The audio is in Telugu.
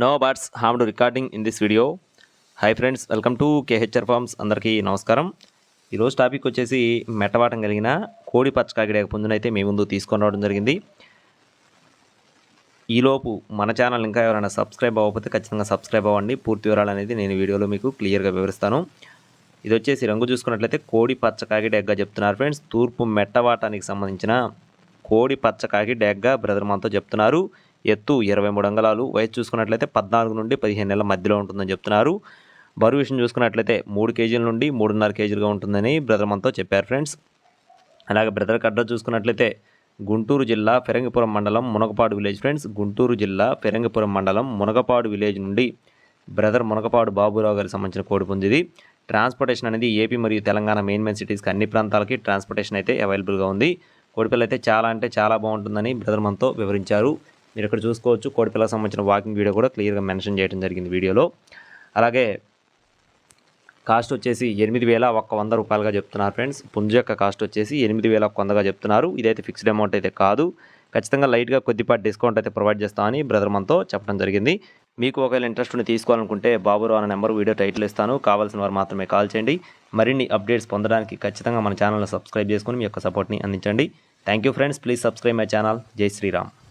No birds harmed recording in this video. Hi friends welcome to KHR farms అందరికీ నమస్కారం. ఈరోజు టాపిక్ వచ్చేసి మెట్టవాటం కలిగిన కోడి పచ్చకాగిడే పుంజునైతే మీ ముందు తీసుకొని రావడం జరిగింది. ఈలోపు మన ఛానల్ ఇంకా ఎవరైనా సబ్స్క్రైబ్ అవ్వకపోతే ఖచ్చితంగా సబ్స్క్రైబ్ అవ్వండి. పూర్తి వివరాలు అనేది నేను వీడియోలో మీకు క్లియర్గా వివరిస్తాను. ఇది వచ్చేసి రంగు చూసుకున్నట్లయితే కోడి పచ్చ కాకి డెగ్గా చెప్తున్నారు ఫ్రెండ్స్ తూర్పు మెట్టవాటానికి సంబంధించిన కోడి పచ్చ కాకి డెగ్గా బ్రదర్ మనతో చెప్తున్నారు. ఎత్తు ఇరవై మూడు అంగళాలు వయసు చూసుకున్నట్లయితే పద్నాలుగు నుండి పదిహేను నెలల మధ్యలో ఉంటుందని చెప్తున్నారు. బరువు విషయం చూసుకున్నట్లయితే మూడు కేజీల నుండి మూడున్నర కేజీలుగా ఉంటుందని బ్రదర్ మనతో చెప్పారు ఫ్రెండ్స్. అలాగే బ్రదర్ అడ్రస్ చూసుకున్నట్లయితే గుంటూరు జిల్లా ఫిరంగిపురం మండలం మునగపాడు విలేజ్ ఫ్రెండ్స్. గుంటూరు జిల్లా ఫిరంగిపురం మండలం మునగపాడు విలేజ్ నుండి బ్రదర్ మునగపాడు బాబురావు గారికి సంబంధించిన కోడి పొందిది ట్రాన్స్పోర్టేషన్ అనేది ఏపీ మరియు తెలంగాణ మెయిన్ మెయిన్ సిటీస్కి అన్ని ప్రాంతాలకి ట్రాన్స్పోర్టేషన్ అయితే అవైలబుల్గా ఉంది. కోడిపిల్ల అయితే చాలా అంటే చాలా బాగుంటుందని బ్రదర్ మనతో వివరించారు. మీరు ఇక్కడ చూసుకోవచ్చు. కోడిపిల్లకి సంబంధించిన వాకింగ్ వీడియో కూడా క్లియర్గా మెన్షన్ చేయడం జరిగింది వీడియోలో. అలాగే కాస్ట్ వచ్చేసి ఎనిమిది వేల ఒక్క వంద రూపాయలుగా చెప్తున్నారు ఫ్రెండ్స్. పుంజు యొక్క కాస్ట్ వచ్చేసి ఎనిమిది వేల ఒక్క వందగా చెప్తున్నారు. ఇదైతే ఫిక్స్డ్ అమౌంట్ అయితే కాదు. ఖచ్చితంగా లైట్గా కొద్దిపాటి డిస్కౌంట్ అయితే ప్రొవైడ్ చేస్తామని బ్రదర్ మనతో చెప్పడం జరిగింది. మీకు ఒకవేళ ఇంట్రెస్ట్ ఉండి తీసుకోవాలనుకుంటే బాబురావు అనే నెంబర్ వీడియో టైటిల్ ఇస్తాను. కావాల్సిన వారు మాత్రమే కాల్ చేయండి. మరిన్ని అప్డేట్స్ పొందడానికి ఖచ్చితంగా మన ఛానల్ని సబ్స్క్రైబ్ చేసుకొని మీ యొక్క సపోర్ట్ని అందించండి. Thank you friends. Please subscribe my channel. జై శ్రీరామ్.